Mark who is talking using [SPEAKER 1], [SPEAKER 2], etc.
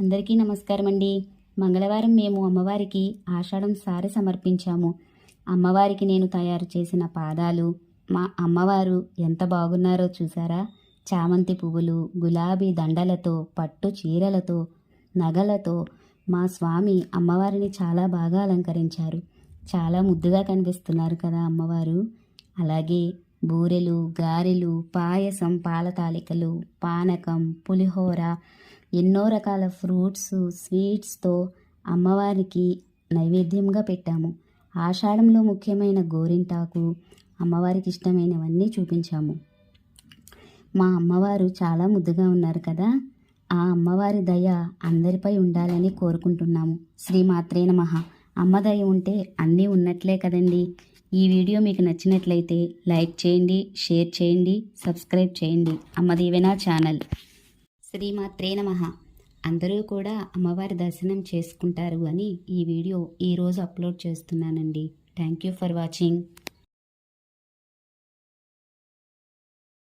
[SPEAKER 1] అందరికీ నమస్కారం అండి మంగళవారం మేము అమ్మవారికి ఆషాఢం సారి సమర్పించాము. అమ్మవారికి నేను తయారు చేసిన పాదాలు మా అమ్మవారు ఎంత బాగున్నారో చూసారా? చామంతి పువ్వులు గులాబీ దండలతో పట్టు చీరలతో నగలతో మా స్వామి అమ్మవారిని చాలా బాగా అలంకరించారు. చాలా ముద్దుగా కనిపిస్తున్నారు కదా అమ్మవారు. అలాగే బూరెలు గారెలు పాయసం పాల తాలికలు పానకం పులిహోర ఎన్నో రకాల ఫ్రూట్స్ స్వీట్స్తో అమ్మవారికి నైవేద్యంగా పెట్టాము. ఆషాఢంలో ముఖ్యమైన గోరింటాకు అమ్మవారికి ఇష్టమైనవన్నీ చూపించాము. మా అమ్మవారు చాలా ముద్దుగా ఉన్నారు కదా? ఆ అమ్మవారి దయ అందరిపై ఉండాలని కోరుకుంటున్నాము. శ్రీమాత్రే నమ. అమ్మ దయ ఉంటే అన్నీ ఉన్నట్లే కదండి. ఈ వీడియో మీకు నచ్చినట్లయితే లైక్ చేయండి షేర్ చేయండి సబ్స్క్రైబ్ చేయండి. అమ్మదీవెనా ఛానల్. శ్రీమాత్రే నమ. అందరూ కూడా అమ్మవారి దర్శనం చేసుకుంటారు అని ఈ వీడియో ఈరోజు అప్లోడ్ చేస్తున్నానండి. Thank you for watching.